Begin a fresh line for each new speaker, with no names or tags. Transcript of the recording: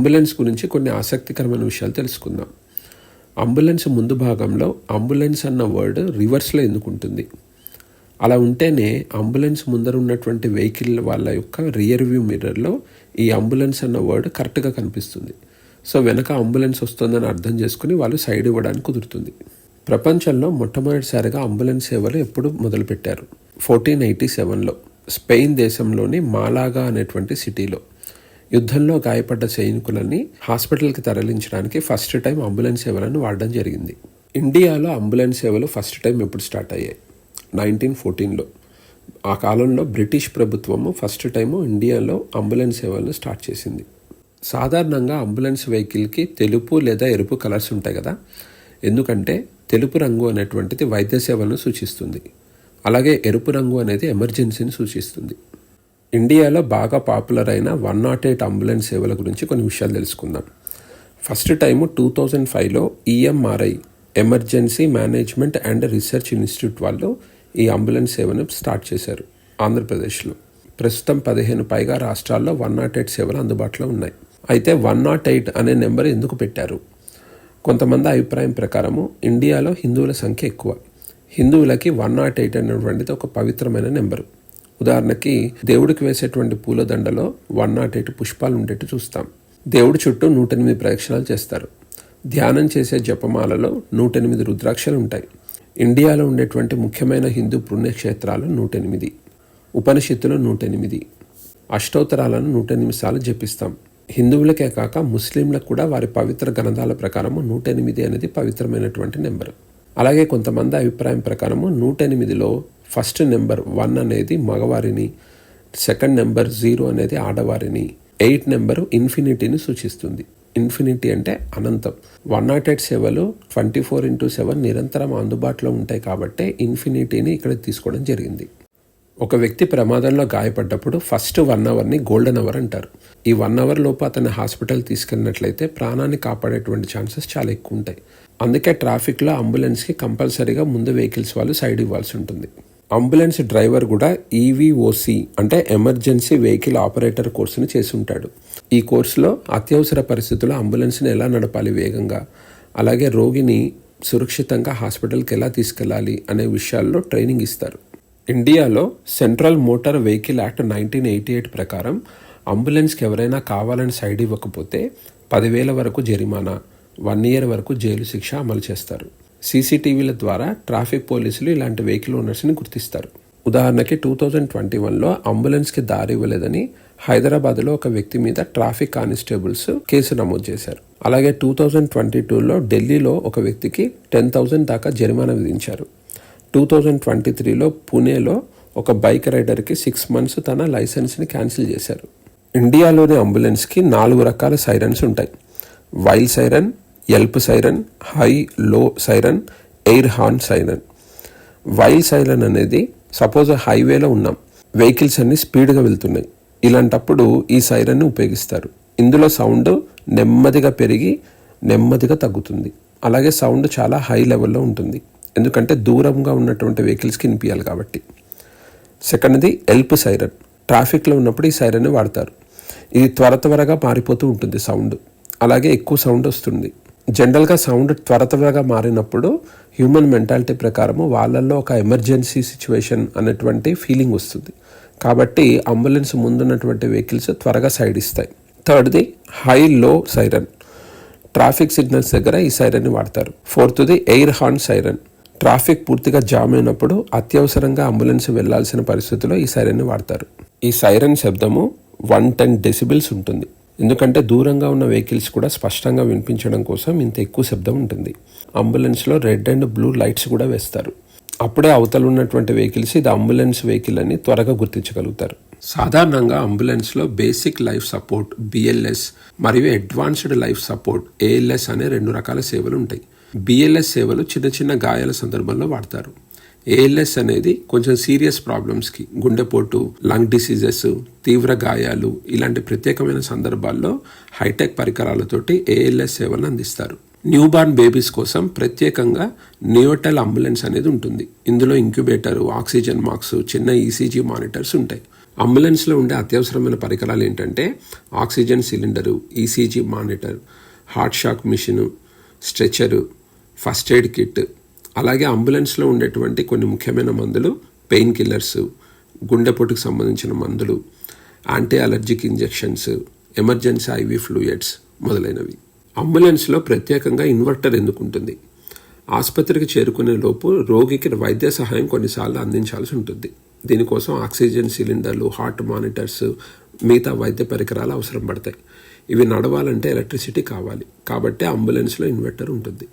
Ambulance గురించి కొన్ని ఆసక్తికరమైన విషయాలు తెలుసుకుందాం. అంబులెన్స్ ముందు భాగంలో అంబులెన్స్ అన్న వర్డ్ రివర్స్లో ఎందుకు ఉంటుంది? అలా ఉంటేనే అంబులెన్స్ ముందర ఉన్నటువంటి వెహికల్ వాళ్ళ యొక్క రియర్ వ్యూ మిర్రర్లో ఈ అంబులెన్స్ అన్న వర్డ్ కరెక్ట్గా కనిపిస్తుంది. సో వెనక అంబులెన్స్ వస్తుందని అర్థం చేసుకుని వాళ్ళు సైడ్ ఇవ్వడానికి కుదురుతుంది. ప్రపంచంలో మొట్టమొదటిసారిగా అంబులెన్స్ సేవలు ఎప్పుడు మొదలుపెట్టారు? ఫోర్టీన్ ఎయిటీ సెవెన్లో. స్పెయిన్ దేశంలోని మాలాగా అనేటువంటి సిటీలో. యుద్ధంలో గాయపడ్డ సైనికులని హాస్పిటల్కి తరలించడానికి ఫస్ట్ టైం అంబులెన్స్ సేవలను వాడడం జరిగింది. ఇండియాలో అంబులెన్స్ సేవలు ఫస్ట్ టైం ఎప్పుడు స్టార్ట్ అయ్యాయి? నైన్టీన్ ఫోర్టీన్లో. ఆ కాలంలో బ్రిటిష్ ప్రభుత్వము ఫస్ట్ టైము ఇండియాలో అంబులెన్స్ సేవలను స్టార్ట్ చేసింది. సాధారణంగా అంబులెన్స్ వెహికల్కి తెలుపు లేదా ఎరుపు కలర్స్ ఉంటాయి కదా? ఎందుకంటే తెలుపు రంగు అనేటువంటిది వైద్య సేవలను సూచిస్తుంది. అలాగే ఎరుపు రంగు అనేది ఎమర్జెన్సీని సూచిస్తుంది. ఇండియాలో బాగా పాపులర్ అయిన వన్ నాట్ ఎయిట్ అంబులెన్స్ సేవల గురించి కొన్ని విషయాలు తెలుసుకుందాం. ఫస్ట్ టైము టూ థౌజండ్ ఫైవ్లో EMRI emergency management and research institute వాళ్ళు ఈ అంబులెన్స్ సేవను స్టార్ట్ చేశారు ఆంధ్రప్రదేశ్లో. ప్రస్తుతం పదిహేను పైగా రాష్ట్రాల్లో వన్ నాట్ ఎయిట్ సేవలు అందుబాటులో ఉన్నాయి. అయితే వన్ నాట్ ఎయిట్ అనే నెంబర్ ఎందుకు పెట్టారు? కొంతమంది అభిప్రాయం ప్రకారము ఇండియాలో హిందువుల సంఖ్య ఎక్కువ. హిందువులకి వన్ నాట్ ఎయిట్ అనేటువంటిది ఒక పవిత్రమైన నెంబరు. ఉదాహరణకి దేవుడికి వేసేటువంటి పూలదండలో వన్ నాట్ ఎయిట్ పుష్పాలు ఉండేట్టు చూస్తాం. దేవుడి చుట్టూ నూట ఎనిమిది ప్రదక్షిణాలు చేస్తారు. ధ్యానం చేసే జపమాలలో నూట ఎనిమిది రుద్రాక్షలు ఉంటాయి. ఇండియాలో ఉండేటువంటి ముఖ్యమైన హిందూ పుణ్యక్షేత్రాలు నూట ఎనిమిది ఉపనిషత్తులు నూట ఎనిమిది అష్టోత్తరాలను నూట ఎనిమిది సార్లు జపిస్తాం. హిందువులకే కాక ముస్లింలకు కూడా వారి పవిత్ర గ్రంథాల ప్రకారము నూట ఎనిమిది అనేది పవిత్రమైనటువంటి నెంబర్. అలాగే కొంతమంది అభిప్రాయం ప్రకారము నూట ఎనిమిదిలో ఫస్ట్ నెంబర్ వన్ అనేది మగవారిని సెకండ్ నెంబర్ జీరో అనేది ఆడవారిని ఎయిట్ నెంబరు ఇన్ఫినిటీని సూచిస్తుంది. ఇన్ఫినిటీ అంటే అనంతం. వన్ నాట్ ఎయిట్ సేవలు ట్వంటీ ఫోర్ ఇంటూ సెవెన్ నిరంతరం అందుబాటులో ఉంటాయి కాబట్టి ఇన్ఫినిటీని ఇక్కడ తీసుకోవడం జరిగింది. ఒక వ్యక్తి ప్రమాదంలో గాయపడ్డప్పుడు ఫస్ట్ వన్ అవర్ని గోల్డెన్ అవర్ అంటారు. ఈ వన్ అవర్ లోపు అతన్ని హాస్పిటల్ తీసుకెళ్ళినట్లయితే ప్రాణాన్ని కాపాడేటువంటి ఛాన్సెస్ చాలా ఎక్కువ ఉంటాయి. అందుకే ట్రాఫిక్లో అంబులెన్స్కి కంపల్సరీగా ముందు వెహికల్స్ వాళ్ళు సైడ్ ఇవ్వాల్సి ఉంటుంది. అంబులెన్స్ డ్రైవర్ కూడా ఈవీఓసి అంటే ఎమర్జెన్సీ వెహికల్ ఆపరేటర్ కోర్సుని చేసి ఉంటాడు ఈ కోర్సులో అత్యవసర పరిస్థితుల్లో అంబులెన్స్ని ఎలా నడపాలి వేగంగా అలాగే రోగిని సురక్షితంగా హాస్పిటల్కి ఎలా తీసుకెళ్ళాలి అనే విషయాల్లో ట్రైనింగ్ ఇస్తారు. ఇండియాలో central motor vehicle act nineteen eighty eight ప్రకారం అంబులెన్స్కి ఎవరైనా కావాలని సైడ్ ఇవ్వకపోతే పదివేల వరకు జరిమానా వన్ ఇయర్ వరకు జైలు శిక్ష అమలు చేస్తారు. సీసీటీవీల ద్వారా ట్రాఫిక్ పోలీసులు ఇలాంటి వెహికల్ ఓనర్స్ని గుర్తిస్తారు. ఉదాహరణకి టూ థౌజండ్ ట్వంటీ వన్లో అంబులెన్స్కి దారి ఇవ్వలేదని హైదరాబాద్లో ఒక వ్యక్తి మీద ట్రాఫిక్ కానిస్టేబుల్స్ కేసు నమోదు చేశారు. అలాగే టూ థౌజండ్ ట్వంటీ టూలో ఢిల్లీలో ఒక వ్యక్తికి టెన్ థౌజండ్ దాకా జరిమానా విధించారు. టూ థౌజండ్ ట్వంటీ త్రీలో పూణేలో ఒక బైక్ రైడర్కి సిక్స్ మంత్స్ తన లైసెన్స్ని క్యాన్సిల్ చేశారు. ఇండియాలోని అంబులెన్స్కి నాలుగు రకాల సైరన్స్ ఉంటాయి. Wild siren yelp siren high low siren air horn siren. Wail siren అనేది సపోజ్ హైవేలో ఉన్నాం. వెహికల్స్ అన్ని స్పీడ్గా వెళ్తున్నాయి. ఇలాంటప్పుడు ఈ సైరన్ని ఉపయోగిస్తారు. ఇందులో సౌండ్ నెమ్మదిగా పెరిగి నెమ్మదిగా తగ్గుతుంది. అలాగే సౌండ్ చాలా హై లెవెల్లో ఉంటుంది. ఎందుకంటే దూరంగా ఉన్నటువంటి వెహికల్స్కి వినిపించాలి కాబట్టి. సెకండ్ది ఎల్ప్ సైరన్. ట్రాఫిక్లో ఉన్నప్పుడు ఈ సైరన్ని వాడతారు. ఇది త్వర త్వరగా మారిపోతూ ఉంటుంది సౌండ్. అలాగే ఎక్కువ సౌండ్ వస్తుంది. జనరల్గా సౌండ్ త్వర త్వరగా మారినప్పుడు హ్యూమన్ మెంటాలిటీ ప్రకారము వాళ్ళల్లో ఒక ఎమర్జెన్సీ సిచ్యువేషన్ అనేటువంటి ఫీలింగ్ వస్తుంది. కాబట్టి అంబులెన్స్ ముందున్నటువంటి వెహికల్స్ త్వరగా సైడ్ ఇస్తాయి. థర్డ్ది high low siren. Traffic signals దగ్గర ఈ సైరన్ని వాడతారు. ఫోర్త్ది ఎయిర్ హార్న్ సైరన్. ట్రాఫిక్ పూర్తిగా జామ్ అయినప్పుడు అత్యవసరంగా అంబులెన్స్ వెళ్ళాల్సిన పరిస్థితిలో ఈ సైరన్ని వాడతారు. ఈ సైరన్ శబ్దము వన్ టెన్ డెసిబిల్స్ ఉంటుంది. ఎందుకంటే దూరంగా ఉన్న వెహికల్స్ కూడా స్పష్టంగా వినిపించడం కోసం ఇంత ఎక్కువ శబ్దం ఉంటుంది. అంబులెన్స్లో రెడ్ అండ్ బ్లూ లైట్స్ కూడా వేస్తారు. అప్పుడే అవతల ఉన్నటువంటి వెహికల్స్ ఇది అంబులెన్స్ వెహికల్ అని త్వరగా గుర్తించగలుగుతారు. సాధారణంగా అంబులెన్స్లో బేసిక్ లైఫ్ సపోర్ట్ బిఎల్ఎస్ మరియు అడ్వాన్స్డ్ లైఫ్ సపోర్ట్ ఏఎల్ఎస్ అనే రెండు రకాల సేవలు ఉంటాయి. బిఎల్ఎస్ సేవలు చిన్న చిన్న గాయాల సందర్భంలో వాడతారు. ఏఎల్ఎస్ అనేది కొంచెం సీరియస్ ప్రాబ్లమ్స్కి గుండెపోటు లంగ్ డిసీజెస్ తీవ్ర గాయాలు ఇలాంటి ప్రత్యేకమైన సందర్భాల్లో హైటెక్ పరికరాలతోటి ఏఎల్ఎస్ సేవలను అందిస్తారు. న్యూబార్న్ బేబీస్ కోసం ప్రత్యేకంగా నియోటల్ అంబులెన్స్ అనేది ఉంటుంది. ఇందులో ఇంక్యుబేటర్ ఆక్సిజన్ మార్క్స్ చిన్న ఈసీజీ మానిటర్స్ ఉంటాయి. అంబులెన్స్లో ఉండే అత్యవసరమైన పరికరాలు ఏంటంటే oxygen cylinder ECG monitor heart shock machine stretcher first aid kit అలాగే అంబులెన్స్లో ఉండేటువంటి కొన్ని ముఖ్యమైన మందులు పెయిన్ కిల్లర్స్ గుండెపోటుకు సంబంధించిన మందులు anti allergic injections emergency IV fluids మొదలైనవి. అంబులెన్స్లో ప్రత్యేకంగా ఇన్వర్టర్ ఎందుకు ఉంటుంది? ఆసుపత్రికి చేరుకునే లోపు రోగికి వైద్య సహాయం కొన్నిసార్లు అందించాల్సి ఉంటుంది. దీనికోసం ఆక్సిజన్ సిలిండర్లు హార్ట్ మానిటర్స్ మిగతా వైద్య పరికరాలు అవసరం పడతాయి. ఇవి నడవాలంటే ఎలక్ట్రిసిటీ కావాలి. కాబట్టి అంబులెన్స్లో ఇన్వర్టర్ ఉంటుంది.